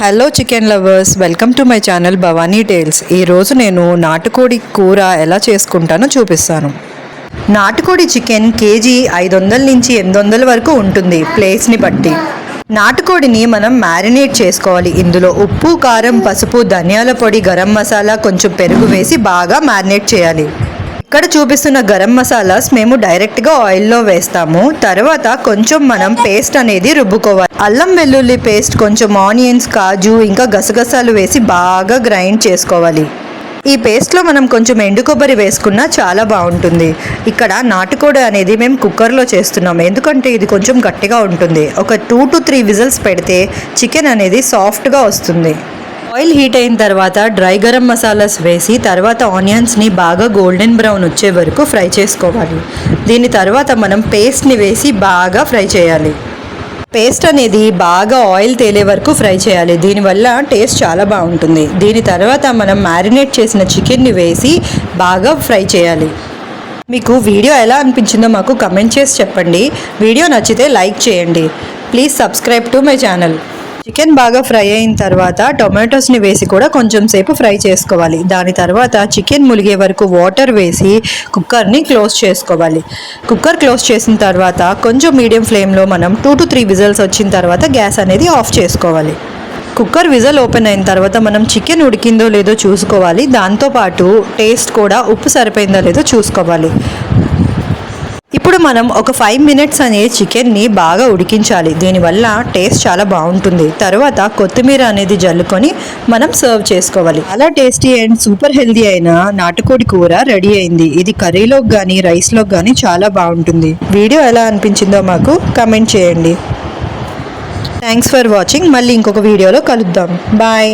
Hello chicken lovers welcome to my channel Bhavani tales ఈరోజు నేను నాటుకోడి కూర ఎలా చేసుకుంటానో చూపిస్తాను. నాటుకోడి చికెన్ కేజీ ఐదు వందల నుంచి ఎనిమిది వందల వరకు ఉంటుంది ప్లేస్ని బట్టి. నాటుకోడిని మనం మ్యారినేట్ చేసుకోవాలి. ఇందులో ఉప్పు కారం పసుపు ధనియాల పొడి గరం మసాలా కొంచెం పెరుగు వేసి బాగా మ్యారినేట్ చేయాలి. ఇక్కడ చూపిస్తున్న గరం మసాలాస్ మేము డైరెక్ట్గా ఆయిల్లో వేస్తాము. తర్వాత కొంచెం మనం పేస్ట్ అనేది రుబ్బుకోవాలి. అల్లం వెల్లుల్లి పేస్ట్ కొంచెం ఆనియన్స్ కాజు ఇంకా గసగసాలు వేసి బాగా గ్రైండ్ చేసుకోవాలి. ఈ పేస్ట్లో మనం కొంచెం ఎండు కొబ్బరి వేసుకున్నా చాలా బాగుంటుంది. ఇక్కడ నాటుకోడి అనేది మేము కుక్కర్లో చేస్తున్నాం. ఎందుకంటే ఇది కొంచెం గట్టిగా ఉంటుంది. ఒక టూ టు త్రీ విజిల్స్ పెడితే చికెన్ అనేది సాఫ్ట్గా వస్తుంది. ఆయిల్ హీట్ అయిన తర్వాత డ్రై గరం మసాలాస్ వేసి తర్వాత ఆనియన్స్ని బాగా గోల్డెన్ బ్రౌన్ వచ్చే వరకు ఫ్రై చేసుకోవాలి. దీని తర్వాత మనం పేస్ట్ని వేసి బాగా ఫ్రై చేయాలి. పేస్ట్ అనేది బాగా ఆయిల్ తేలే వరకు ఫ్రై చేయాలి. దీనివల్ల టేస్ట్ చాలా బాగుంటుంది. దీని తర్వాత మనం మ్యారినేట్ చేసిన చికెన్ని వేసి బాగా ఫ్రై చేయాలి. మీకు వీడియో ఎలా అనిపించిందో మాకు కమెంట్ చేసి చెప్పండి. వీడియో నచ్చితే లైక్ చేయండి. Please subscribe to my channel. Chicken బాగా ఫ్రై అయిన తర్వాత టొమాటోస్ని వేసి కూడా కొంచెం సేపు ఫ్రై చేసుకోవాలి. దాని తర్వాత చికెన్ ములిగే వరకు వాటర్ వేసి కుక్కర్ని క్లోజ్ చేసుకోవాలి. కుక్కర్ క్లోజ్ చేసిన తర్వాత కొంచెం మీడియం ఫ్లేమ్లో మనం టూ టు త్రీ విజల్స్ వచ్చిన తర్వాత గ్యాస్ అనేది ఆఫ్ చేసుకోవాలి. కుక్కర్ విజల్ ఓపెన్ అయిన తర్వాత మనం చికెన్ ఉడికిందో లేదో చూసుకోవాలి. దాంతోపాటు టేస్ట్ కూడా ఉప్పు సరిపోయిందో లేదో చూసుకోవాలి. ఇప్పుడు మనం ఒక ఫైవ్ మినిట్స్ అనే చికెన్ని బాగా ఉడికించాలి. దీనివల్ల టేస్ట్ చాలా బాగుంటుంది. తర్వాత కొత్తిమీర అనేది జల్లుకొని మనం సర్వ్ చేసుకోవాలి. అలా టేస్టీ అండ్ సూపర్ హెల్దీ అయిన నాటుకోడి కూర రెడీ అయింది. ఇది కర్రీలోకి కానీ రైస్లోకి కానీ చాలా బాగుంటుంది. వీడియో ఎలా అనిపించిందో మాకు కమెంట్ చేయండి. థ్యాంక్స్ ఫర్ వాచింగ్ మళ్ళీ ఇంకొక వీడియోలో కలుద్దాం. బాయ్